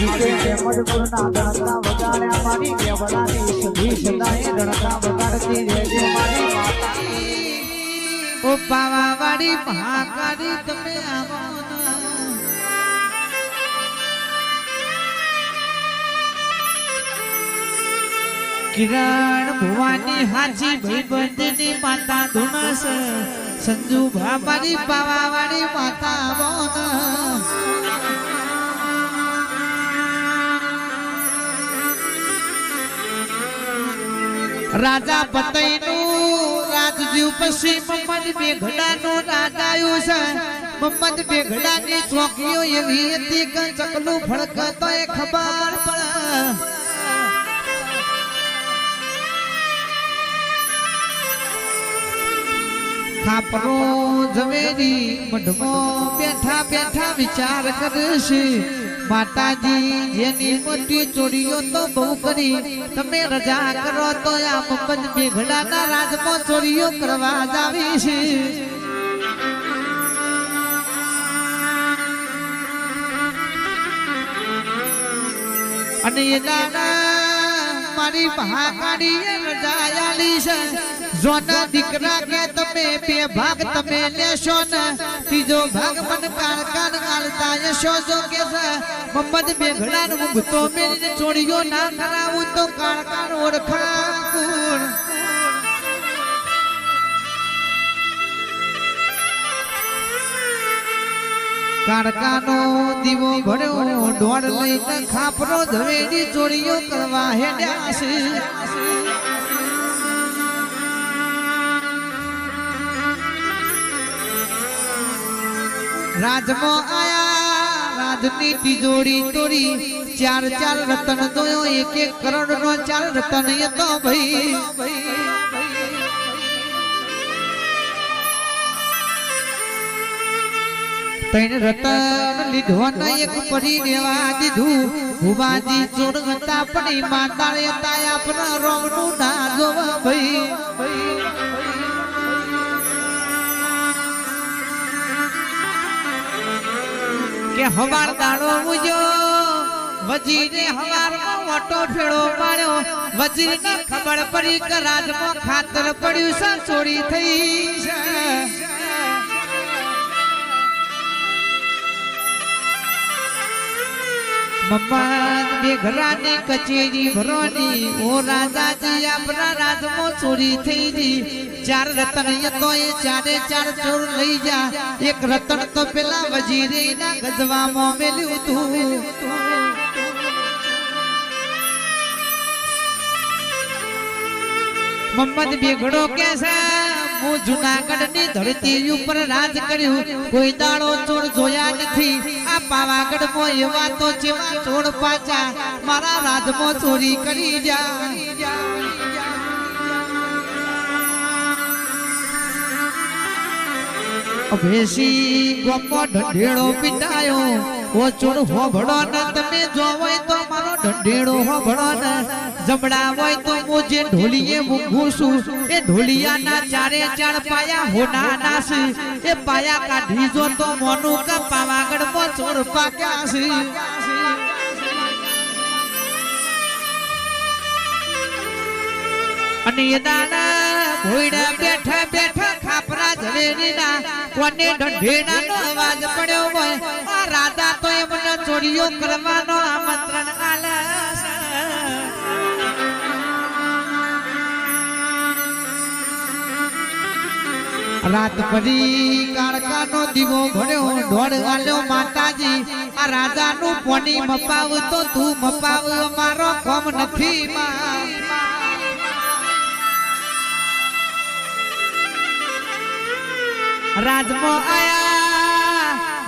ઓ પાવા વાળી મહાકાળી તમે કિરણ ભુવાની હાજી ભાઈબંધની માતા ધુણસ, સંજુ ભામારી પાવાવાળી માતા ના. પતઈ નું રાજજીવ પછી મમ્મદ બેઘડાનું રાજાયું છે મમ્મદ બેઘડાની ચોકીઓ એવી હતી કે ચકલું ફળકતો એ ખબર પડે ખાપરો ઝવેરી મઢમો બેઠા બેઠા વિચાર કરશે માતાજી, જેની મોટી ચોરીઓ તો બહુ કરી. તમે રજા કરો તો આ મમ્મદ મેઘડાના રાજમાં ચોરીઓ કરવા જ છે. અને એના મારી મહાકાળી રજા આલી છે. જોના દીકરા કે તમે બે ભાગ તમે લેશો ને, ત્રીજો ભાગ મન કાળ કાળ આલતા યશો જો કે મમ્મદ બેઘડા નું મુગતો મેરીને ચોરીઓ ના કરાવું તો કાળ કાળ ઓળખા કુળ કાળકાનો દીવો ભર્યો ઢોળ લઈને ખાપરો ઝવેરી ચોરીઓ કરવા હેડ્યા છે. રાજમાં આયા રાજની તિજોરી તોરી, ચાર ચાર રતન જોયો એક એક કરોડ નો ચાર રતન એ તો ભાઈ. તૈન રતન લીધો ને એક પડી દેવા દીધું. ભુવાજી ચોર હતા, પણ માતાળે હતા આપણા રોમનું ના જોવા ભાઈ. કે હવાર દાડો મુજો. વજીરે હવારમાં મોટો ફેળો પાડ્યો. વજીરને ખબર પડી કે રાજમાં ખાતર પડ્યું છે, ચોરી થઈ છે. મમ્મદ બેઘરાની કચેરી ભરોની ઓ રાજાજી, આપણા રાજમાં ચોરી થઈ ગઈ ચાર રતન તો એ ચારે ચાર ચોર લઈ જા. એક રતન તો પેલા વજીરે ના ગજવામાં મેલ્યું તું. મમ્મદ બેગડો કે હું જુનાગઢની ધરતી ઉપર રાજ કર્યું. કોઈ દાડો ચોર જોયા નથી. આ પાવાગઢમાં એવા તો જેવા ચોર પાછા મારા રાજમાં ચોરી કરી જા. ભેસી ગોપો ઢંઢેડો પીટાયો ઓ ચોર હોભળો ને તમે જોવો તો મારો ઢંઢેડો હોભળો ને. જમડા હોય તો હું જે ઢોલીએ મૂકું છું, એ ઢોલિયાના ચારે ચાર પાયા હોના નાસ એ પાયા કાઢી જો તો મોનું કા પાવાગઢ મો ચોર પાક્યા છે. અને એ દાદા ભોયડા બેઠા બેઠા ખાપરા ઝવેરીના કોને ઢંઢેડાનો અવાજ પડ્યો હોય? આ રાજા તો એમને ચોરીઓ કરવાનો આમંત્રણ આલે રાત પડી કાળકાનો દીવો ભર્યો ઢોળ વાલ્યો માતાજી. આ રાજાનું પોની મપાવ તો તું મપાવ અમારો કોમ નથી, માં. રાજમાં આયા.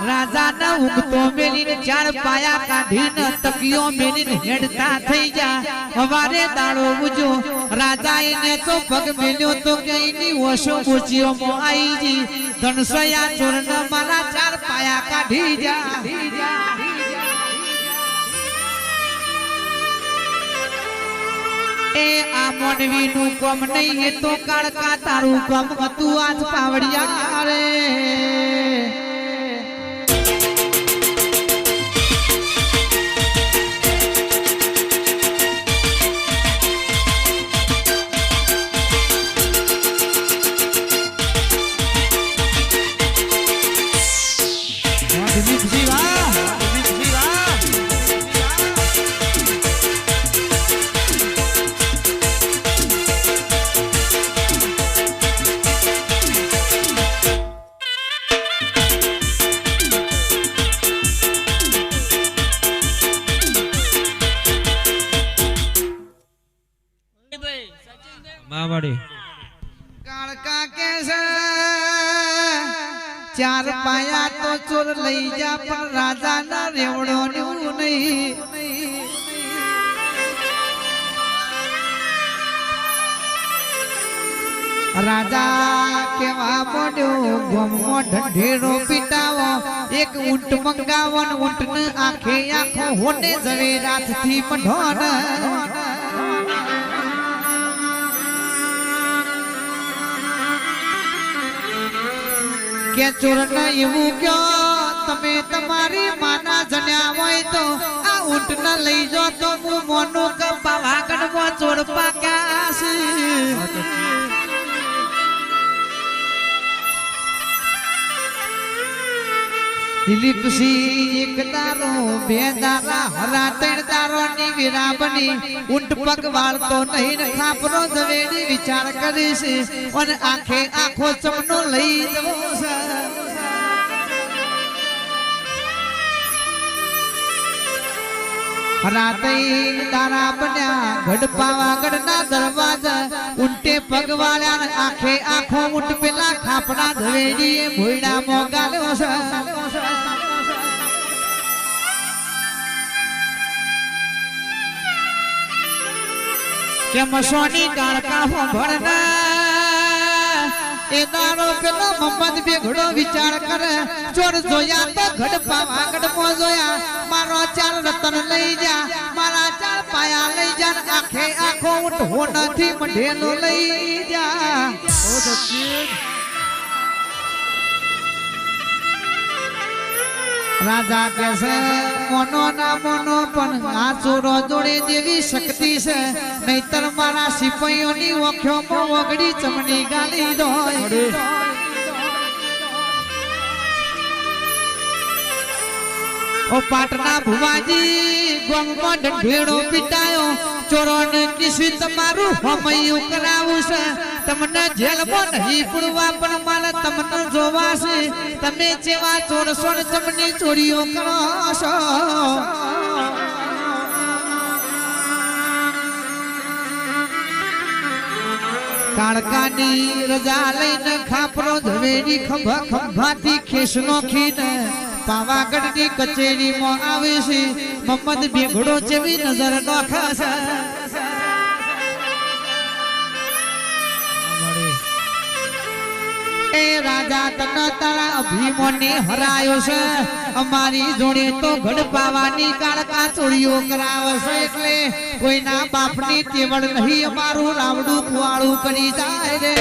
રાજાના ઉગતો મેલીને ચાર પાયા કાઢીને તકિયો મેલીને હેડતા થઈ જા હવારે દાડો મુજો રાજા એને તો પગ મેલ્યો તો કઈની ઓશો મોચીઓ મો આઈજી ધનસયા ચોરને મારા ચાર પાયા કાઢી જા એ આ મોનવી નું કોમ નહીં, એ તો કાળકા તારું કોમ હતું, આજ પાવડિયા રે કે ચાર પાયા તો ચોર લઈ જા, પણ રાજા ના રેવડો નું નહીં. રાજા કેવા પડ્યો? ગમો ઢંઢેરો પીટાવો. એક ઊંટ મંગાવો ને ઊંટ ને આખે આખો હોને જવે રાતથી મઢોન. કે ચોરણ એવું કયો તમે તમારી માના જન્યા હોય તો આ ઊંટ ન લઈ જો તો હું મોનું કે મો ચોર પાક્યા છે દિલીપસિંહ એક દારો બે દારા, હરા ત્રણ દારો ની વીરા બની ઊંટ પગ વાળતો નહીં ને ખાપરો જવેડી વિચાર કરીશ. અને આખે આખો ચમનો લઈ જવો છે. રાતે ના દરવાજા, ઊંટે પગવાળ્યા આખે આખો ઊંટ પેલા ખાપડા ધવેડી એ ભોયડા મોગાલ્યો છે. કે મસોની કાળકા ભણના? એ દારો પેલો મમ્મદ બેઘડો વિચાર કરે. ચોર જોયા તો ગઢ પાવાગઢ મો જોયા. મારો ચાર રતન લઈ જા. મારા ચાર પાયા લઈ જા. આખે આખો ઊંટ હોનાથી મઢેલો લઈ જા. રાજા કે છે મોનો ના મોનો, પણ આ ચોરો જોડે દેવી શક્તિ છે. નહીતર મારા સિપાહીઓની ઓખ્યોમાં ઓગળી ચમડી ગાલી દો ઓ પાટના ભુવાજી ગોમમાં ઢંઢેડો પીટાયો. ચોરોને કિસી તમારું હમયું કરાવું છે. તમને જેલમાં નહીં પૂરવા પણ મારે તમને જોવાશે તમે જેવા ચોરસો ને તમને ચોરીઓ કરો કાળકાની રજા લઈને ખાપરો ધવેરી ખંભા ખંભાથી ખેસનો ખીને. પાવાગઢની કચેરીમાં આવે છે. મમ્મદ બેઘડો જેવી નજર નોખે એ રાજા તન તારા અભિમોને હરાયો છે. અમારી જોડે તો ઘડ પાવાની કાળકા ચોરીઓ કરાવશે એટલે કોઈના બાપની તેવડ નહીં, અમારું રાવડું કુવાળું કરી જાય રે.